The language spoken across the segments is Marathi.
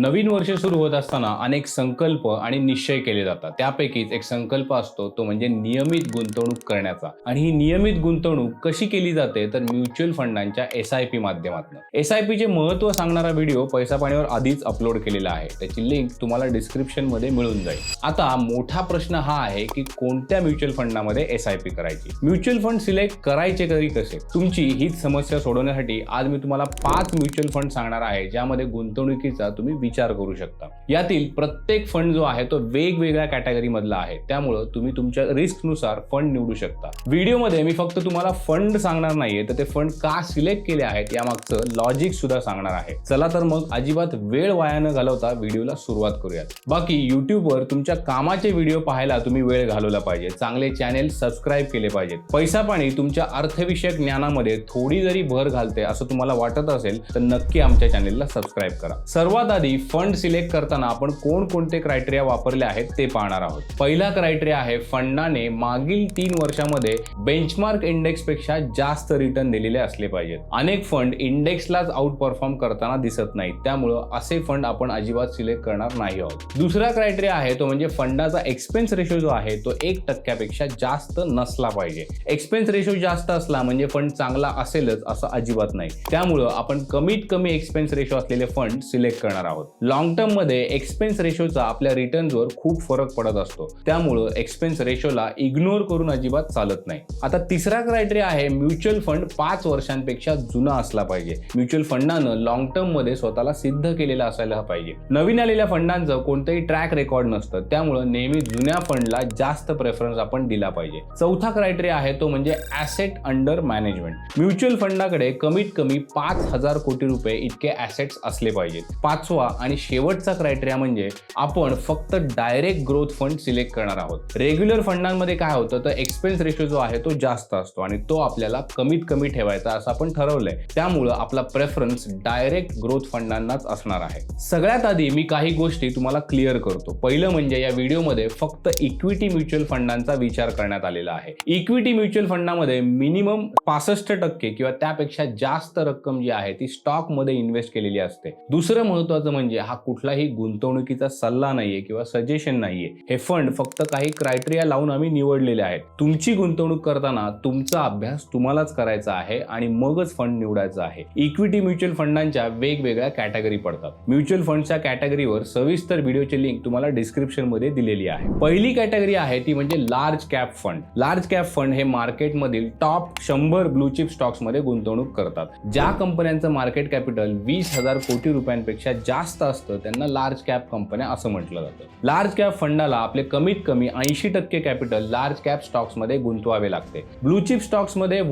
नवीन वर्ष सुरू होत असताना अनेक संकल्प आणि निश्चय केले जातात. त्यापैकीच एक संकल्प असतो तो म्हणजे नियमित गुंतवणूक करण्याचा. आणि ही नियमित गुंतवणूक कशी केली जाते? तर म्युच्युअल फंडांच्या एस आय पी माध्यमातून. एस आय पीचे महत्त्व सांगणारा व्हिडिओ पैसा पाणीवर आधीच अपलोड केलेला आहे. त्याची लिंक तुम्हाला डिस्क्रिप्शनमध्ये मिळून जाईल. आता मोठा प्रश्न हा आहे की कोणत्या म्युच्युअल फंडामध्ये एस आय पी करायची? म्युच्युअल फंड सिलेक्ट करायचे तरी कसे? तुमची हीच समस्या सोडवण्यासाठी आज मी तुम्हाला पाच म्युच्युअल फंड सांगणार आहे ज्यामध्ये गुंतवणुकीचा तुम्ही विचार करू शकता. यातील प्रत्येक फंड जो आहे तो वेगवेगळ्या कॅटेगरी मधला आहे. त्यामुळं तुम्ही तुमच्या रिस्कनुसार फंड निवडू शकता. व्हिडिओमध्ये मी फक्त तुम्हाला फंड सांगणार नाहीये तर ते फंड का सिलेक्ट केले आहेत यामागचं लॉजिक सुद्धा सांगणार आहे. चला तर मग अजिबात वेळ वाया न घालवता व्हिडिओला सुरुवात करूयात. बाकी युट्यूबवर तुमच्या कामाचे व्हिडिओ पाहायला तुम्ही वेळ घालवला पाहिजे. चांगले चॅनेल सबस्क्राईब केले पाहिजेत. पैसा पाणी तुमच्या अर्थविषयक ज्ञानामध्ये थोडी जरी भर घालते असं तुम्हाला वाटत असेल तर नक्की आमच्या चॅनेलला सबस्क्राईब करा. सर्वात आधी फंड सिलेक्ट करताना आपण कोणकोणते क्रायटेरिया वापरले आहेत ते पाहणार आहोत. पहिला क्रायटेरिया आहे फंडाने मागील तीन वर्षामध्ये बेंचमार्क इंडेक्सपेक्षा जास्त रिटर्न दिलेले असले पाहिजेत. अनेक फंड इंडेक्सलाच आउट परफॉर्म करताना दिसत नाहीत. त्यामुळं असे फंड आपण अजिबात सिलेक्ट करणार नाही आहोत. दुसरा क्रायटेरिया आहे तो म्हणजे फंडाचा एक्सपेन्स रेशो जो आहे तो एक टक्क्यापेक्षा जास्त नसला पाहिजे. एक्सपेन्स रेशो जास्त असला म्हणजे फंड चांगला असेलच असं अजिबात नाही. त्यामुळं आपण कमीत कमी एक्सपेन्स रेशो असलेले फंड सिलेक्ट करणार आहोत. लॉंग टर्ममध्ये एक्सपेन्स रेशोचा आपल्या रिटर्न्सवर खूप फरक पडत असतो. त्यामुळं एक्सपेन्स रेशोला इग्नोर करून अजिबात चालत नाही. आता तिसरा क्रायटेरिया आहे म्युच्युअल फंड पाच वर्षांपेक्षा जुना असला पाहिजे. म्युच्युअल फंडानं लॉंग टर्ममध्ये स्वतःला सिद्ध केलेला असायला पाहिजे. नवीन आलेल्या फंडांचं कोणतंही ट्रॅक रेकॉर्ड नसतं. त्यामुळं नेहमी जुन्या फंडला जास्त प्रेफरन्स आपण दिला पाहिजे. चौथा क्रायटेरिया आहे तो म्हणजे ऍसेट अंडर मॅनेजमेंट म्युच्युअल फंडाकडे कमीत कमी पाच हजार कोटी रुपये इतके ऍसेट्स असले पाहिजेत. पाचवा आणि शेवटचा क्रायटेरिया म्हणजे आपण फक्त डायरेक्ट ग्रोथ फंड सिलेक्ट करणार आहोत. रेग्युलर फंडांमध्ये काय होतं तर एक्सपेन्स रेशो जो आहे तो जास्त असतो आणि तो आपल्याला कमीत कमी ठेवायचा असं आपण ठरवलंय. त्यामुळं आपला प्रेफरन्स डायरेक्ट ग्रोथ फंडांनाच असणार आहे. सगळ्यात आधी मी काही गोष्टी तुम्हाला क्लिअर करतो. पहिलं म्हणजे या व्हिडिओमध्ये फक्त इक्विटी म्युच्युअल फंडांचा विचार करण्यात आलेला आहे. इक्विटी म्युच्युअल फंडामध्ये मिनिमम पासष्ट टक्के किंवा त्यापेक्षा जास्त रक्कम जी आहे ती स्टॉकमध्ये इन्व्हेस्ट केलेली असते. दुसरं महत्वाचं म्हणजे हा कुठलाही गुंतवणुकीचा सल्ला नाहीये किंवा सजेशन नाहीये. हे फंड फक्त काही क्रायटेरिया लावून आम्ही निवडलेले आहेत. तुमची गुंतवणूक करताना तुमचा अभ्यास तुम्हालाच करायचा आहे आणि मगच फंड निवडायचा आहे. इक्विटी म्युच्युअल फंडांच्या वेगवेगळ्या कॅटेगरी पडतात. म्युच्युअल फंडच्या कॅटेगरीवर सविस्तर व्हिडिओची लिंक तुम्हाला डिस्क्रिप्शनमध्ये दिलेली आहे. पहिली कॅटेगरी आहे ती म्हणजे large cap fund large cap fund हे मार्केटमधील टॉप शंभर ब्लू चिप स्टॉक्समध्ये गुंतवणूक करतात. ज्या कंपन्यांचं मार्केट कॅपिटल वीस हजार कोटी रुपयांपेक्षा जास्त असतं त्यांना लार्ज कॅप कंपन्या असं म्हटलं जातं. लार्ज कॅप फंडाला आपले कमीत कमी ऐंशी टक्के कॅपिटल लार्ज कॅप स्टॉक्समध्ये गुंतवावे लागते. ब्लू चिप स्टॉक्समध्ये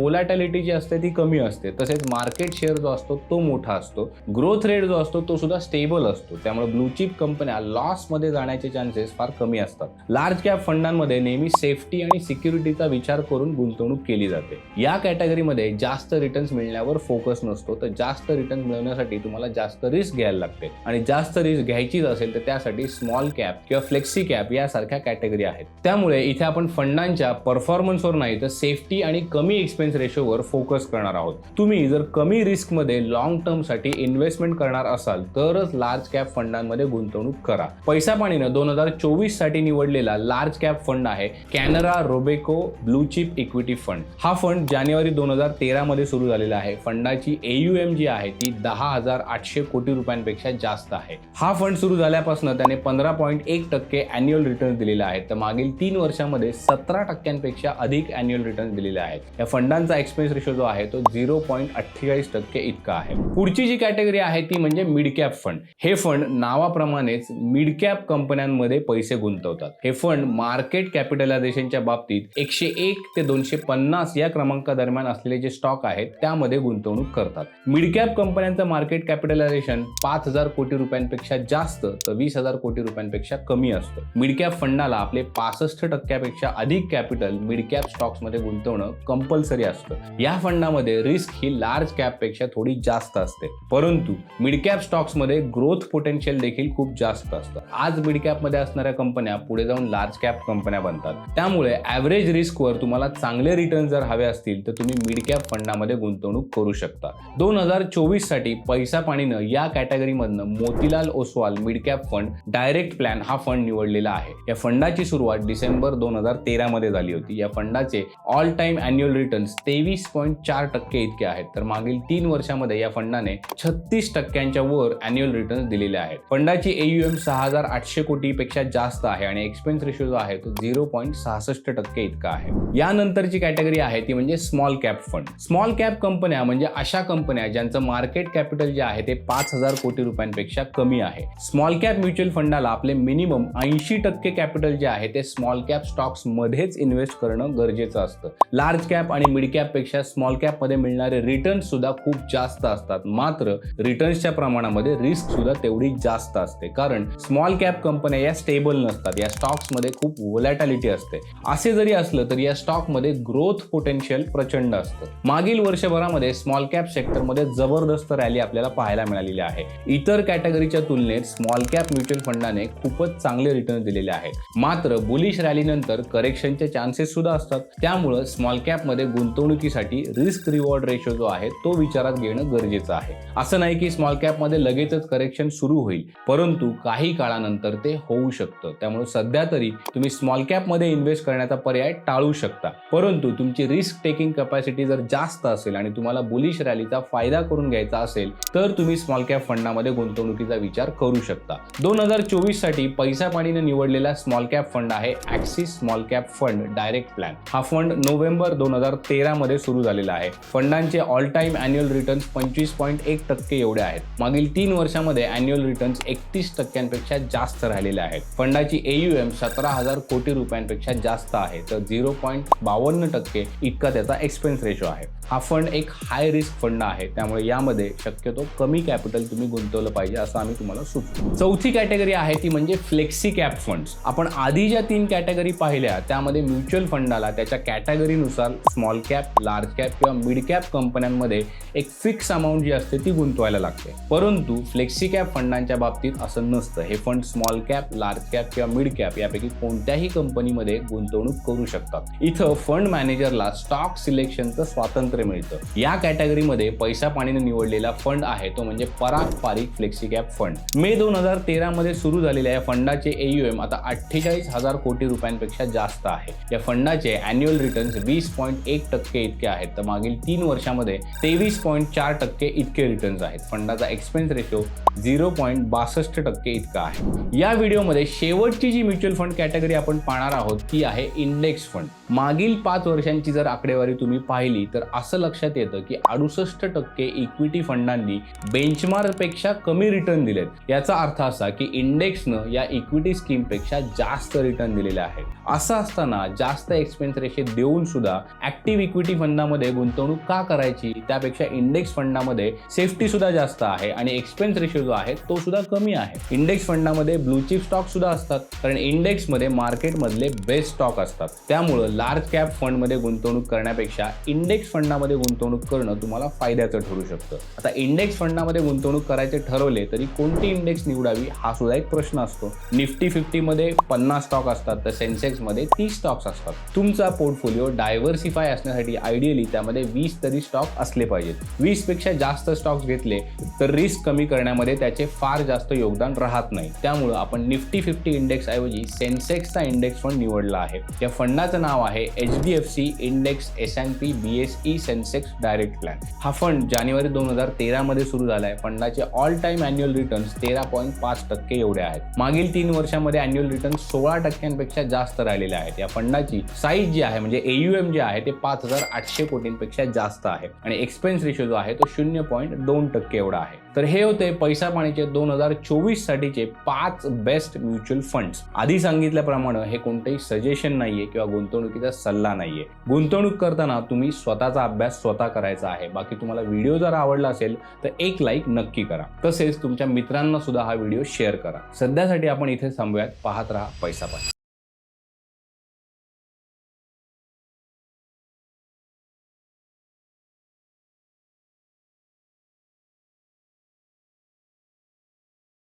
जी असते ती कमी असते. तसेच मार्केट शेअर जो असतो तो मोठा असतो. ग्रोथ रेट जो असतो तो सुद्धा स्टेबल असतो. त्यामुळे ब्लू चिप कंपन्या लॉसमध्ये जाण्याचे चान्सेस फार कमी असतात. लार्ज कॅप फंडांमध्ये नेहमी सेफ्टी आणि सिक्युरिटीचा विचार करून गुंतवणूक केली जाते. या कॅटेगरीमध्ये जास्त रिटर्न्स मिळण्यावर फोकस नसतो. तर जास्त रिटर्न मिळवण्यासाठी तुम्हाला जास्त रिस्क घ्यायला लागते. आणि जास्त रिस्क घ्यायचीच असेल तर त्यासाठी स्मॉल कॅप किंवा फ्लेक्सी कॅप यासारख्या कॅटेगरी आहेत. त्यामुळे इथे आपण फंडांच्या परफॉर्मन्सवर नाही तर सेफ्टी आणि कमी एक्सपेन्स रेशोवर फोकस करणार आहोत. तुम्ही जर कमी रिस्कमध्ये लॉंग टर्मसाठी इन्व्हेस्टमेंट करणार असाल तरच लार्ज कॅप फंडांमध्ये गुंतवणूक करा. पैसा पाणीनं दोन हजार चोवीससाठी निवडलेला लार्ज कॅप फंड आहे Canara Robeco blue chip equity fund हा फंड जानेवारी दोन हजार तेरामध्ये सुरू झालेला आहे. फंडाची एम जी आहे ती दहा हजार आठशे कोटी रुपयांपेक्षा जास्त आहे. हा फंड सुरू झाल्यापासून त्याने पंधरा पॉईंट एक टक्के अॅन्युअल रिटर्न दिलेला आहेत तर मागील तीन वर्षामध्ये सतरा टक्क्यांपेक्षा अधिक अॅन्युअल रिटर्न दिलेले आहेत. या फंडांचा एक्सपेन्स रेशो जो आहे तो झिरो पॉईंट अठ्ठेचाळीस टक्के इतका आहे. पुढची जी कॅटेगरी आहे ती म्हणजे मिड कॅप फंड हे फंड नावाप्रमाणेच मिड कॅप कंपन्यांमध्ये पैसे गुंतवतात. हे फंड मार्केट कॅपिटलायझेशनच्या बाबतीत एकशे एक ते दोनशे पन्नास या क्रमांका दरम्यान असलेले जे स्टॉक आहेत त्यामध्ये गुंतवणूक करतात. मिड कॅप कंपन्यांचं मार्केट कॅपिटलायझेशन पाच हजार कोटी रुपयांपेक्षा जास्त तर वीस हजार कोटी रुपयांपेक्षा कमी असतं. मिडकॅप फंडाला आपले पासष्ट टक्क्यापेक्षा अधिक कॅपिटल मिडकॅप स्टॉक्समध्ये स्टॉक्समध्ये गुंतवणं कंपल्सरी असतं. या फंडामध्ये रिस्क ही लार्ज कॅपपेक्षा थोडी जास्त असते. परंतु मिडकॅप स्टॉक्समध्ये स्टॉक्समध्ये ग्रोथ पोटेन्शियल देखील खूप जास्त असतं. आज मिड असणाऱ्या कंपन्या पुढे जाऊन लार्ज कॅप कंपन्या बनतात. त्यामुळे ॲव्हरेज रिस्कवर तुम्हाला चांगले रिटर्न जर हवे असतील तर तुम्ही मिडकॅप फंडामध्ये गुंतवणूक करू शकता. दोन हजार चोवीससाठी पैसा पाणीनं या कॅटेगरीमधनं Motilal Oswal mid cap fund direct plan हा फंड निवडलेला आहे. या फंडाची सुरुवात डिसेंबर दोन हजार तेरा मध्ये झाली होती. या फंडाचे ऑल टाइम अॅन्युअल रिटर्न्स तेवीस पॉईंट चार टक्के इतके आहेत. तर मागील तीन वर्षामध्ये या फंडाने छत्तीस टक्क्यांच्या वर अॅन्युअल रिटर्न्स दिलेले आहेत. फंडाची एम सहा हजार आठशे कोटीपेक्षा जास्त आहे आणि एक्सपेन्स रेशो जो आहे तो झिरो पॉईंट सहासष्ट टक्के इतका आहे. यानंतरची कॅटेगरी आहे ती म्हणजे small cap fund small cap कंपन्या म्हणजे अशा कंपन्या ज्यांचं मार्केट कॅपिटल जे आहे ते पाच हजार कोटी पेक्षा कमी आहे. स्मॉल कॅप म्युच्युअल फंडाला आपले मिनिमम ऐंशी टक्के कॅपिटल जे आहे ते स्मॉल कॅप स्टॉक्स मध्येच इन्व्हेस्ट करणं गरजेचं असतं. लार्ज कॅप आणि मिड कॅपपेक्षा स्मॉल कॅपमध्ये मिळणारे रिटर्न सुद्धा खूप जास्त असतात. मात्र रिटर्न्सच्या प्रमाणामध्ये रिस्क सुद्धा तेवढी जास्त असते. कारण स्मॉल कॅप कंपन्या या स्टेबल नसतात. या स्टॉक्समध्ये खूप वोलॅटॅलिटी असते. असे जरी असलं तरी या स्टॉकमध्ये ग्रोथ पोटेन्शियल प्रचंड असतं. मागील वर्षभरामध्ये स्मॉल कॅप सेक्टरमध्ये जबरदस्त रॅली आपल्याला पाहायला मिळालेली आहे. इतर कॅटेगरीच्या तुलनेत स्मॉल कॅप म्युच्युअल फंडाने खूपच चांगले रिटर्न दिलेले आहेत. मात्र बुलिश रॅलीनंतर करेक्शनचे चान्सेस सुद्धा असतात. त्यामुळं स्मॉल कॅपमध्ये गुंतवणुकीसाठी रिस्क रिवॉर्ड रेशो जो आहे तो विचारात घेणं गरजेचं आहे. असं नाही की स्मॉल कॅपमध्ये लगेचच करेक्शन सुरू होईल परंतु काही काळानंतर ते होऊ शकतं. त्यामुळे सध्या तरी तुम्ही स्मॉल कॅपमध्ये इन्व्हेस्ट करण्याचा पर्याय टाळू शकता. परंतु तुमची रिस्क टेकिंग कॅपॅसिटी जर जास्त असेल आणि तुम्हाला बुलिश रॅलीचा फायदा करून घ्यायचा असेल तर तुम्ही स्मॉल कॅप फंडामध्ये गुंतवणुकीचा विचार करू शकता. दोन हजार चोवीससाठी पैसा पाणीने निवडलेला स्मॉल कॅप फंड आहे axis small cap fund direct plan. हा फंड नोव्हेंबर दोन हजार तेरा मध्ये सुरू झालेला आहे. फंडांचे ऑल टाइम अॅन्युअल रिटर्न्स पंचवीस पॉईंट एक टक्के एवढे आहेत. मागील तीन वर्षामध्ये अॅन्युअल रिटर्न्स एकतीस टक्क्यांपेक्षा जास्त राहिलेले आहेत. फंडाची एम सतरा हजार कोटी रुपयांपेक्षा जास्त आहे तर झिरो पॉईंट बावन्न टक्के इतका त्याचा एक्सपेन्स रेशो आहे. हा फंड एक हाय रिस्क फंड आहे त्यामुळे यामध्ये शक्यतो कमी कॅपिटल तुम्ही गुंतवलं पाहिजे. असं आम्ही तुम्हाला सुचतो चौथी कॅटेगरी आहे ती म्हणजे फ्लेक्सी कॅप फंड्स. आपण आधी ज्या तीन कॅटेगरी पाहिल्या त्यामध्ये म्युच्युअल फंडाला त्याच्या कॅटेगरीनुसार स्मॉल कॅप लार्ज कॅप किंवा मिड कॅप कंपन्यांमध्ये एक फिक्स अमाऊंट जी असते ती गुंतवायला लागते. परंतु फ्लेक्सी कॅप फंडांच्या बाबतीत असं नसतं. हे fund small cap large cap किंवा मिड कॅप यापैकी कोणत्याही कंपनीमध्ये गुंतवणूक करू शकतात. इथं फंड मॅनेजरला स्टॉक सिलेक्शनचं स्वातंत्र्य मिळतं. या कॅटेगरीमध्ये पैसा पाणीने निवडलेला फंड आहे तो म्हणजे Parag Parikh flexi cap fund May दोन हजार तेरा मध्ये सुरू झालेल्या या फंडाचे एम आता अठ्ठेचाळीस हजार कोटी रुपयांपेक्षा जास्त आहे. या फंडाचे अॅन्युअल रिटर्न्स वीस पॉईंट एक टक्के इतके आहेत. तर मागील तीन वर्षामध्ये तेवीस पॉईंट चार टक्के इतके रिटर्न्स आहेत. फंडाचा एक्सपेन्स रेशो झिरो पॉईंट बासष्ट टक्के इतका आहे. या व्हिडिओमध्ये शेवटची जी म्युच्युअल फंड कॅटेगरी आपण पाहणार आहोत ती आहे इंडेक्स फंड. मागील पाच वर्षांची जर आकडेवारी तुम्ही पाहिली तर असं लक्षात येतं की अडुसष्ट टक्के इक्विटी फंडांनी बेंचमार्कपेक्षा कमी रिटर्न दिलेत. याचा अर्थ असा की इंडेक्सनं या इक्विटी स्कीमपेक्षा जास्त रिटर्न दिलेले आहेत. असं असताना जास्त एक्सपेन्स रेशे देऊन सुद्धा ऍक्टिव्ह इक्विटी फंडामध्ये गुंतवणूक का करायची? त्यापेक्षा इंडेक्स फंडामध्ये सेफ्टी सुद्धा जास्त आहे आणि एक्सपेन्स रेशो जो आहे तो सुद्धा कमी आहे. इंडेक्स फंडामध्ये ब्लू चिप स्टॉक सुद्धा असतात. कारण इंडेक्समध्ये मार्केटमधले बेस्ट स्टॉक असतात. त्यामुळं लार्ज कॅप फंडमध्ये गुंतवणूक करण्यापेक्षा इंडेक्स फंडामध्ये गुंतवणूक करणं तुम्हाला फायद्याचं ठरू शकतं. आता इंडेक्स फंडामध्ये गुंतवणूक करायचे ठरवले तरी कोणती इंडेक्स निवडावी हा सुद्धा एक प्रश्न असतो. निफ्टी फिफ्टीमध्ये पन्नास स्टॉक असतात तर सेन्सेक्समध्ये तीस स्टॉक्स असतात. तुमचा पोर्टफोलिओ डायव्हर्सिफाय असण्यासाठी आयडियली त्यामध्ये वीस तरी स्टॉक असले पाहिजेत. वीसपेक्षा जास्त स्टॉक्स घेतले तर रिस्क कमी करण्यामध्ये त्याचे फार जास्त योगदान राहत नाही. त्यामुळं आपण निफ्टी फिफ्टी इंडेक्स ऐवजी सेन्सेक्सचा इंडेक्स फंड निवडला आहे. या फंडाचं नाव आहे H D F C index S and P B S E sensex direct plan. हा फंड जानेवारी दोन हजार तेरामध्ये सुरू झाला आहे फंडाचे ऑल टाइम अॅन्युअल रिटर्न्स तेरा पॉईंट पाच टक्के एवढे आहेत. मागील तीन वर्षामध्ये अॅन्युअल रिटर्न सोळा टक्क्यांपेक्षा जास्त राहिलेले आहेत. या फंडाची साईज जी आहे म्हणजे एम जे आहे ते पाच हजार आठशे कोटींपेक्षा जास्त आहे. आणि एक्सपेन्स रेशो जो आहे तो शून्य पॉईंट दोन टक्के एवढा आहे. तर हे होते पैसा पाणीचे दोन हजार चोवीस साठीचे पाच बेस्ट म्युच्युअल फंड्स आधी सांगितल्याप्रमाणे हे कोणतेही सजेशन नाहीये किंवा गुंतवणुकीचा सल्ला नाहीये. गुंतवणूक करताना तुम्ही स्वतःचा अभ्यास स्वतः करायचा आहे. बाकी तुम्हाला व्हिडिओ जर आवडला असेल तर एक लाईक नक्की करा. तसेच तुमच्या मित्रांना सुद्धा हा व्हिडिओ शेअर करा. सध्यासाठी आपण इथे थांबूयात. पाहत राहा पैसा पाहिजे